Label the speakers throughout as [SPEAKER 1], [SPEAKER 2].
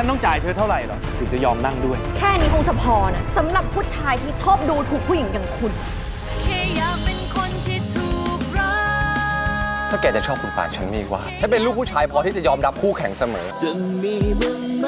[SPEAKER 1] ฉันต้องจ่ายเธอเท่าไหร่หรอถึงจะยอมนั่งด้วย
[SPEAKER 2] แค่นี้คงจะพอนะสำหรับผู้ชายที่ชอบดูถูกผู้หญิงอย่างคุณ
[SPEAKER 3] แค่อยากเป็นคนที่ถูกรัก
[SPEAKER 4] ถ้าแกจะชอบคุณปานฉันไม่ว่า ฉันเป็นลูกผู้ชายพอที่จะยอมรับคู่แข่งเสมอ
[SPEAKER 5] จะมีบ้างไหม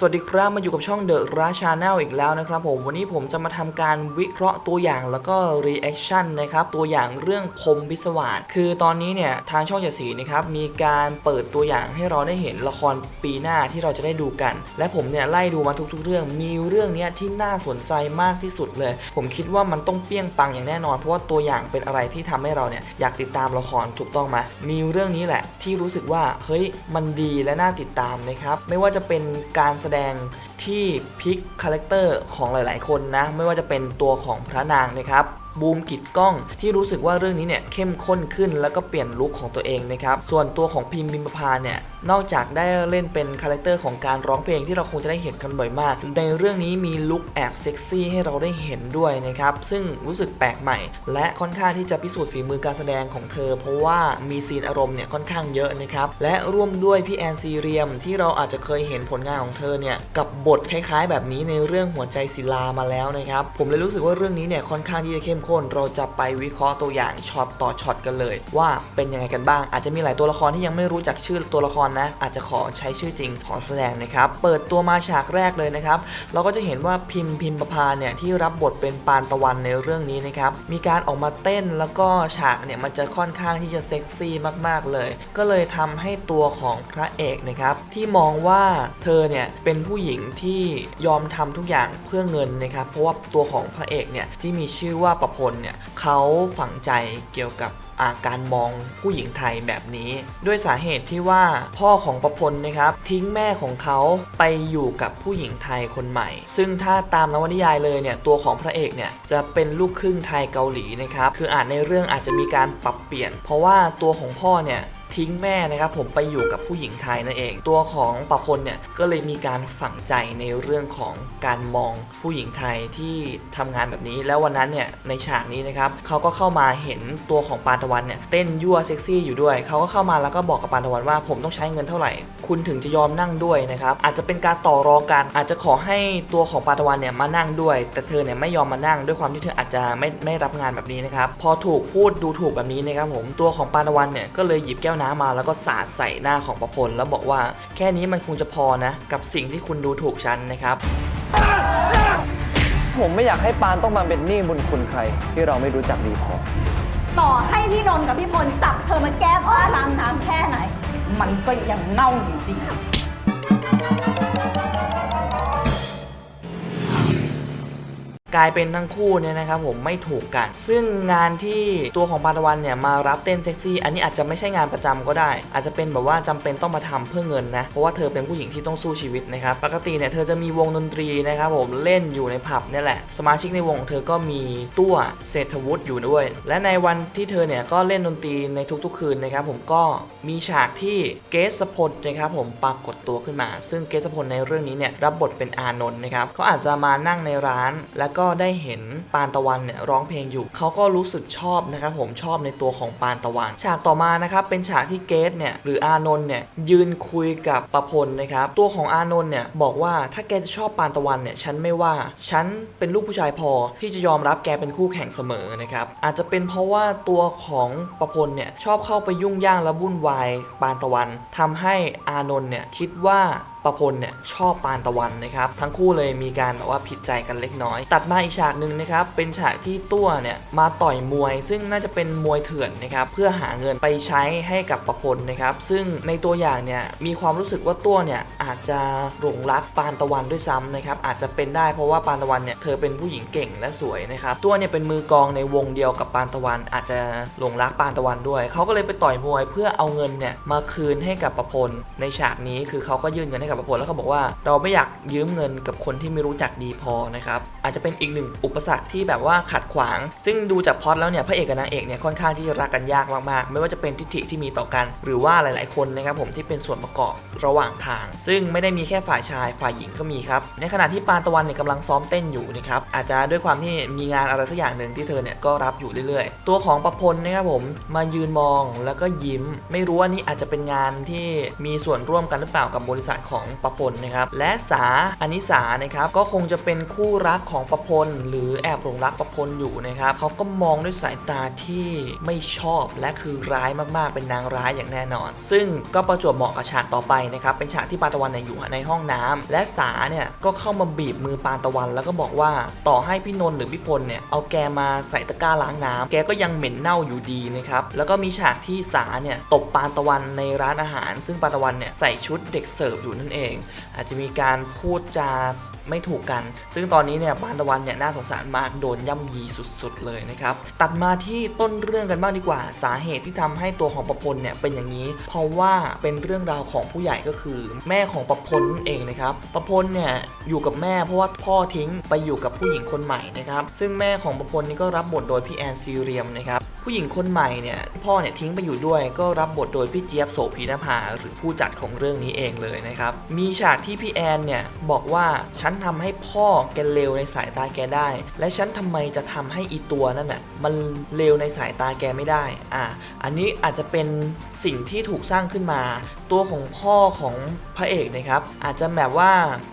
[SPEAKER 5] สวัสดีครับมาอยู่กับช่องเดอะราชาแนลอีกแล้วนะครับผมวันนี้ผมจะมาทำการวิเคราะห์ตัวอย่างแล้วก็รีแอคชั่นนะครับตัวอย่างเรื่องพรมพิศวาสคือตอนนี้เนี่ยทางช่องเจ็ดสีนะครับมีการเปิดตัวอย่างให้เราได้เห็นละครปีหน้าที่เราจะได้ดูกัน และผมเนี่ยไล่ดูมาทุกๆ เรื่องมีเรื่องนี้ที่น่าสนใจมากที่สุดเลย ผมคิดว่ามันต้องเปี้ยงปังอย่างแน่นอน เพราะว่าตัวอย่างเป็นอะไรที่ทำให้เราเนี่ยอยากติดตามละครถูกต้องไหมมีเรื่องนี้แหละที่รู้สึกว่าเฮ้ยมันดีและน่าติดตามนะครับไม่ว่าจะเป็นการแสดงที่พลิกคาแรคเตอร์ของหลาย ๆ คนนะ ไม่ว่าจะเป็นตัวของพระนางนะครับ บูมกิดกล้อง ที่รู้สึกว่าเรื่องนี้เนี่ยเข้มข้นขึ้นแล้วก็เปลี่ยนลุคของตัวเองนะครับส่วนตัวของพิมพ์บิมพาเนี่ยนอกจากได้เล่นเป็นคาแรคเตอร์ของการร้องเพลงที่เราคงจะได้เห็นกันบ่อยมาก ในเรื่องนี้มีลุคแอบเซ็กซี่ให้เราได้เห็นด้วยนะครับซึ่งรู้สึกแปลกใหม่ และค่อนข้างที่จะพิสูจน์ฝีมือการแสดงของเธอ เพราะว่ามีซีนอารมณ์เนี่ยค่อนข้างเยอะนะครับและร่วมด้วยพี่แอนซีเรียมที่เราอาจจะเคยเห็นผลงานของเธอเนี่ยกับบทคล้ายๆ แบบนี้ในเรื่องหัวใจศิลามาแล้วนะครับผมเลยรู้สึกว่าเรื่องนี้เนี่ยค่อนข้างที่จะเข้มข้นเราจะไปวิเคราะห์ตัวอย่างช็อตต่อช็อตกันเลย ว่าเป็นยังไงกันบ้าง อาจจะมีหลายตัวละครที่ยังไม่รู้จักชื่อตัวละครนะ อาจจะขอใช้ชื่อจริงของแสดงนะครับ เปิดตัวมาฉากแรกเลยนะครับ เราก็จะเห็นว่าพิมพ์พิมพ์ประพาเนี่ยที่รับบทเป็นปานตะวันในเรื่องนี้นะครับ มีการออกมาเต้นแล้วก็ฉากเนี่ยมันจะค่อนข้างที่จะเซ็กซี่มากๆเลย ก็เลยทำให้ตัวของพระเอกนะครับที่มองว่าเธอเนี่ยเป็นผู้หญิงที่ยอมทำทุกอย่างเพื่อเงินนะครับ เพราะว่าตัวของพระเอกเนี่ยที่มีชื่อว่าประพลเนี่ยเขาฝังใจเกี่ยวกับอาการมองผู้หญิงไทยแบบนี้ ด้วยสาเหตุที่ว่าพ่อของประพลนะครับ ทิ้งแม่ของเขาไปอยู่กับผู้หญิงไทยคนใหม่ ซึ่งถ้าตามนวนิยายเลยเนี่ยตัวของพระเอกเนี่ยจะเป็นลูกครึ่งไทยเกาหลีนะครับคืออาจในเรื่องอาจจะมีการปรับเปลี่ยน เพราะว่าตัวของพ่อเนี่ย ทิ้งแม่นะครับผมไปอยู่กับผู้หญิงไทยนั่นเอง ตัวของปะพลเนี่ยก็เลยมีการฝังใจในเรื่องของการมองผู้หญิงไทยที่ทำงานแบบนี้ แล้ววันนั้นเนี่ยในฉากนี้นะครับเขาก็เข้ามาเห็นตัวของปานตะวันเนี่ยเต้นยั่วเซ็กซี่อยู่ด้วยเขาก็เข้ามาแล้วก็บอกกับปานตะวันว่าผมต้องใช้เงินเท่าไหร่ คุณถึงจะยอมนั่งด้วยนะครับอาจจะเป็นการต่อรองกันอาจจะขอให้ตัวของปานตะวันเนี่ยมานั่งด้วย แต่เธอเนี่ยไม่ยอมมานั่งด้วยความที่เธออาจจะไม่ไม่รับงานแบบนี้นะครับพอถูกพูดดูถูกแบบนี้นะครับผมตัวของปานตะวันเนี่ยก็เลยหยิบแก้วน้ำมาแล้วก็สาดใส่หน้าของประพล แล้วบอกว่าแค่นี้มันคงจะพอนะ กับสิ่งที่คุณดูถูกฉันนะครับ
[SPEAKER 1] ผมไม่อยากให้ปานต้องมาเป็นหนี้บุญคุณใคร ที่เราไม่รู้จักดีพอ
[SPEAKER 2] ต่อให้พี่นนท์กับพี่พลจับเธอมาแก้ผ้าล้างน้ำแค่ไหน มันก็ยังเน่าอยู่ดี
[SPEAKER 5] กลายเป็นทั้งคู่เนี่ยนะครับผมไม่ถูกกัน ซึ่งงานที่ตัวของปาตวันเนี่ยมารับเต้นเซ็กซี่ อันนี้อาจจะไม่ใช่งานประจำก็ได้ อาจจะเป็นแบบว่าจำเป็นต้องมาทำเพื่อเงินนะ เพราะว่าเธอเป็นผู้หญิงที่ต้องสู้ชีวิตนะครับ ปกติเนี่ยเธอจะมีวงดนตรีนะครับผมเล่นอยู่ในผับนี่แหละ สมาชิกในวงของเธอก็มีตัวเศรษฐวุฒิอยู่ด้วย และในวันที่เธอเนี่ยก็เล่นดนตรีในทุกๆ คืนนะครับผมก็มีฉากที่เกสสพลนะครับผมปรากฏตัวขึ้นมา ซึ่งเกสสพลในเรื่องนี้เนี่ยรับบทเป็นอานนท์นะครับเขาอาจจะมานั่งในร้านแล้วก็ได้เห็นปานตะวันเนี่ยร้องเพลงอยู่ เขาก็รู้สึกชอบนะครับผมชอบในตัวของปานตะวัน ฉากต่อมานะครับเป็นฉากที่เกสเนี่ยหรืออานนท์เนี่ยยืนคุยกับประพลนะครับตัวของอานนท์เนี่ยบอกว่าถ้าแกจะชอบปานตะวันเนี่ยฉันไม่ว่าฉันเป็นลูกผู้ชายพอที่จะยอมรับแกเป็นคู่แข่งเสมอนะครับอาจจะเป็นเพราะว่าตัวของประพลเนี่ยชอบเข้าไปยุ่งย่างและวุ่นวายปานตะวันทำให้อานนท์เนี่ยคิดว่า ประพลเนี่ยชอบปานตะวันนะครับทั้งคู่เลยมีการแบบว่าผิดใจกันเล็กน้อย ตัดมาอีกฉากหนึ่งนะครับเป็นฉากที่ตัวเนี่ยมาต่อยมวย ซึ่งน่าจะเป็นมวยเถื่อนนะครับเพื่อหาเงินไปใช้ให้กับประพลนะครับซึ่งในตัวอย่างเนี่ยมีความรู้สึกว่าตัวเนี่ยอาจจะหลงรักปานตะวันด้วยซ้ำนะครับอาจจะเป็นได้เพราะว่าปานตะวันเนี่ยเธอเป็นผู้หญิงเก่งและสวยนะครับตัวเนี่ยเป็นมือกองในวงเดียวกับปานตะวัน อาจจะหลงรักปานตะวันด้วยเขาก็เลยไปต่อยมวยเพื่อเอาเงินเนี่ยมาคืนให้กับประพลในฉากนี้คือเขาก็ยื่นเงินให้กับประพลแล้วก็บอกว่าเราไม่อยากยืมเงินกับคนที่ไม่รู้จักดีพอนะครับอาจจะเป็นอีกหนึ่งอุปสรรคที่แบบว่าขัดขวาง ซึ่งดูจากพอตแล้วเนี่ยพระเอกกับนางเอกเนี่ยค่อนข้างที่จะรักกันยากมากๆ ไม่ว่าจะเป็นทิฐิที่มีต่อกัน หรือว่าหลาย ๆ คนนะครับผมที่เป็นส่วนประกอบระหว่างทาง ซึ่งไม่ได้มีแค่ฝ่ายชายฝ่ายหญิงก็มีครับในขณะที่ปานตะวันเนี่ยกำลังซ้อมเต้นอยู่นะครับอาจจะด้วยความที่มีงานอะไรสักอย่างหนึ่งที่เธอเนี่ยก็รับอยู่เรื่อย ๆ ตัวของประพลนะครับผมมายืนมองแล้วก็ยิ้ม ไม่รู้ว่านี่อาจจะเป็นงานที่มีส่วนร่วมกันหรือเปล่ากับบริษัทของประพลนะครับ และสาอนิสานะครับ ก็คงจะเป็นคู่รักของประพล หรือแอบหลงรักประพลอยู่นะครับเขาก็มองด้วยสายตาที่ไม่ชอบและคือร้ายมากๆ เป็นนางร้ายอย่างแน่นอน ซึ่งก็ประจวบเหมาะกับฉากต่อไปนะครับ เป็นฉากที่ปานตะวันเนี่ยอยู่ในห้องน้ำและสาเนี่ยก็เข้ามาบีบมือปานตะวัน แล้วก็บอกว่าต่อให้พี่นนท์หรือพี่พลเนี่ยเอาแกมาใส่ตะกร้าล้างน้ำแกก็ยังเหม็นเน่าอยู่ดีนะครับ แล้วก็มีฉากที่สาเนี่ยตบปานตะวันในร้านอาหาร ซึ่งปานตะวันเนี่ยใส่ชุดเด็กเสิร์ฟอยู่นั่นเอง อาจจะมีการพูดจาไม่ถูกกัน ซึ่งตอนนี้เนี่ยปานตะวันเนี่ยน่าสงสารมากโดนย่ำยีสุดๆเลยนะครับ ตัดมาที่ต้นเรื่องกันบ้างดีกว่า สาเหตุที่ทำให้ตัวของประพลเนี่ยเป็นอย่างนี้ เพราะว่าเป็นเรื่องราวของผู้ใหญ่ก็คือ แม่ของประพลนั่นเองนะครับ ประพลเนี่ยอยู่กับแม่เพราะว่าพ่อทิ้งไปอยู่กับผู้หญิงคนใหม่นะครับ ซึ่งแม่ของประพลนี่ก็รับบทโดยพี่แอนซีเรียมนะครับ ผู้หญิงคนใหม่เนี่ยพ่อเนี่ยทิ้งไปอยู่ด้วยก็รับบทโดยพี่เจี๊ยบโสภีนภาหรือผู้จัดของเรื่องนี้เองเลยนะครับ มีฉากที่พี่แอนเนี่ยบอกว่าฉันทำให้พ่อแกเลวในสายตาแกได้ และฉันทำไมจะทำให้อีตัวนั่นน่ะมันเลวในสายตาแกไม่ได้อะอันนี้อาจจะเป็นสิ่งที่ถูกสร้างขึ้นมา ตัวของพ่อของพระเอกนะครับ อาจจะแบบว่า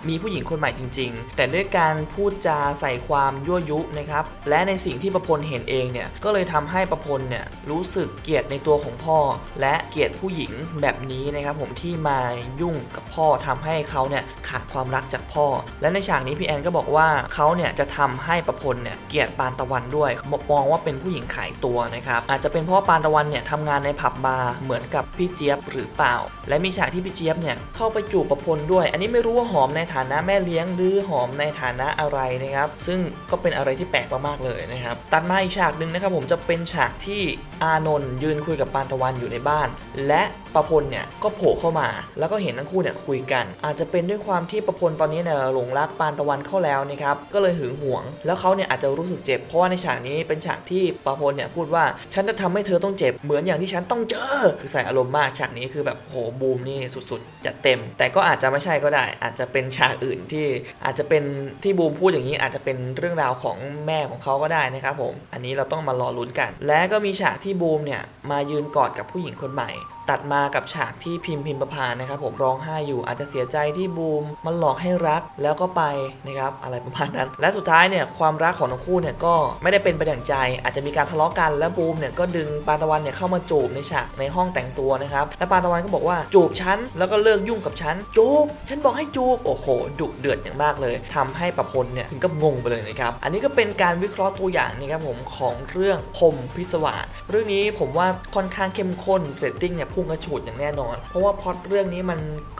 [SPEAKER 5] มีผู้หญิงคนใหม่จริง ๆ แต่ด้วยการพูดจาใส่ความยั่วยุนะครับและในสิ่งที่ประพลเห็นเองเนี่ยก็เลยทำให้ประพลเนี่ยรู้สึกเกลียดในตัวของพ่อ และเกลียดผู้หญิงแบบนี้นะครับผมที่มายุ่งกับพ่อทำให้เขาเนี่ยขาดความรักจากพ่อ และในฉากนี้พี่แอนก็บอกว่าเขาเนี่ยจะทำให้ประพลเนี่ยเกลียดปานตะวันด้วยมองว่าเป็นผู้หญิงขายตัวนะครับอาจจะเป็นเพราะปานตะวันเนี่ยทำงานในผับบาร์เหมือนกับพี่เจี๊ยบหรือเปล่า และมีฉากที่พี่เจี๊ยบเนี่ยเข้าไปจูบประพลด้วย อันนี้ไม่รู้ว่าหอมในฐานะแม่เลี้ยงหรือหอมในฐานะอะไรนะครับ ซึ่งก็เป็นอะไรที่แปลกมากๆเลยนะครับตัดมาอีกฉากหนึ่งนะครับผมจะเป็นฉากที่อานนท์ยืนคุยกับปานตะวันอยู่ในบ้าน และประพลเนี่ยก็โผล่เข้ามา แล้วก็เห็นทั้งคู่เนี่ยคุยกัน อาจจะเป็นด้วยความที่ประพลตอนนี้เนี่ยหลงรักปานตะวันเข้าแล้วนะครับก็เลยหึงหวง แล้วเขาเนี่ยอาจจะรู้สึกเจ็บเพราะว่าในฉากนี้เป็นฉากที่ประพลเนี่ยพูดว่าฉันจะทำให้เธอต้องเจ็บเหมือนอย่างที่ฉันต้องเจอคือใส่อารมณ์มากฉากนี้คือแบบโหบูมนี่สุดๆจัดเต็ม แต่ก็อาจจะไม่ใช่ก็ได้ อาจจะเป็นฉากอื่นที่อาจจะเป็นที่บูมพูดอย่างนี้อาจจะเป็นเรื่องราวของแม่ของเขาก็ได้นะครับผม อันนี้เราต้องมารอลุ้นกันและและก็มีฉากที่บูมเนี่ยมายืนกอดกับผู้หญิงคนใหม่ ตัดมากับฉากที่พิมพ์พิมประพานะครับผมร้องไห้อยู่อาจจะเสียใจที่บูมมันหลอกให้รักแล้วก็ไปนะครับอะไรประมาณนั้น และสุดท้ายเนี่ยความรักของทั้งคู่เนี่ยก็ไม่ได้เป็นไปดั่างใจ อาจจะมีการทะเลาะกันแล้วบูมเนี่ยก็ดึงปานตะวันเนี่ยเข้ามาจูบในฉากในห้องแต่งตัวนะครับและปานตะวันก็บอกว่าจูบฉันแล้วก็เลิกยุ่งกับฉันจูบฉันบอกให้จูบโอ้โหดุเดือดอย่างมากเลยทำให้ประพลเนี่ยถึงกับงงไปเลยนะครับอันนี้ก็เป็นการวิเคราะห์ตัวอย่างนะครับผมของเรื่องพรมพิศวาสเรื่องนี้ผมว่าค่อนข้างเข้มข้นเรตติ้งเนี่ยพุ่งกระฉูดอย่างแน่นอน เพราะว่าพอดเรื่องนี้มัน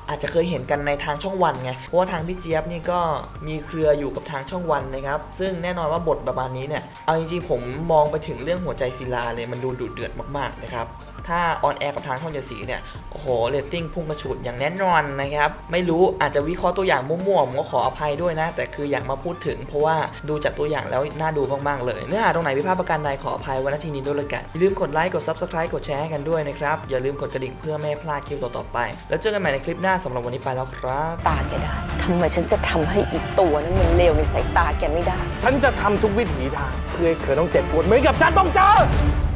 [SPEAKER 5] อาจจะเคยเห็นกันในทางช่องวันไง เพราะว่าทางพี่เจี๊ยบนี่ก็มีเครืออยู่กับทางช่องวันนะครับ ซึ่งแน่นอนว่าบทประมาณนี้เนี่ย เอาจริงๆผมมองไปถึงเรื่องหัวใจศิลาเลยมันดูดุเดือดมากๆนะครับ ถ้าออนแอร์กับทางช่องเจ็ดสีเนี่ย โอ้โหเรตติ้งพุ่งกระฉูดอย่างแน่นอนนะครับ ไม่รู้อาจจะวิเคราะห์ตัวอย่างมั่วๆผมก็ขออภัยด้วยนะ แต่คืออยากมาพูดถึง เพราะว่าดูจากตัวอย่างแล้วน่าดูมากๆเลย เนื้อหาตรงไหนพิพาทประการใดขออภัยไวันทีนี้ด้วยละกัน อย่าลืมกดไลค์ กด subscribe กดแชร์ให้กันด้วยนะครับ อย่าลืมกดกระดิ่งเพื่อไม่ให้พลาดคลิปต่อๆไป แล้วเจอกันใหม่ในคลิปหน้าสำหรับวันนี้ไปแล้วครับ
[SPEAKER 6] ตาแกได้ทำไมฉันจะทำให้อีกตัวนั้นมันเลวในสายตาแกไม่ได้
[SPEAKER 1] ฉันจะทำทุกวิถีทาง เพื่อให้เธอต้องเจ็บปวดเหมือนกับฉันต้องเจอ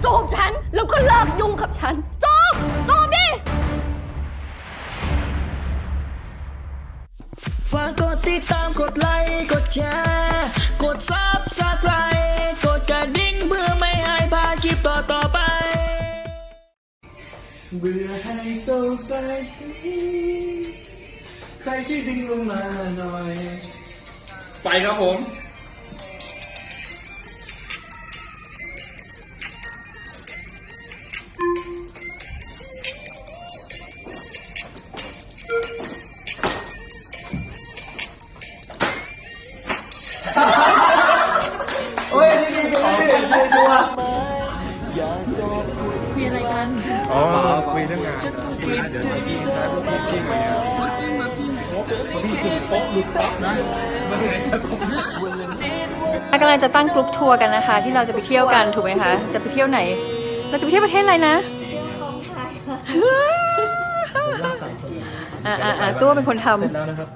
[SPEAKER 2] จูบฉัน แล้วก็เลิกยุ่งกับฉัน จูบ จูบดิ
[SPEAKER 7] ฝากกดติดตามกดไลค์กดแชร์กดซับสไครต์กดกระดิ่งเพื่อไม่ให้พลาดคลิปต่อต่อๆไป เบื่อให้โซใส่ใครช่วยดึงลงมาหน่อย
[SPEAKER 8] ไปครับผม
[SPEAKER 4] อ๋อคุยเรื่องงานคุยเดี๋ยวมากิ้งนะพวกกิ้งอะไรเงี้ย
[SPEAKER 9] กำลังจะตั้งกรุ๊ปทัวร์กันนะคะ ที่เราจะไปเที่ยวกันถูกไหมคะ จะไปเที่ยวไหน เราจะไปเที่ยวประเทศอะไรนะอ่าอ่าอ่าตัวเป็นคนทำเสร็จแล้วนะครับ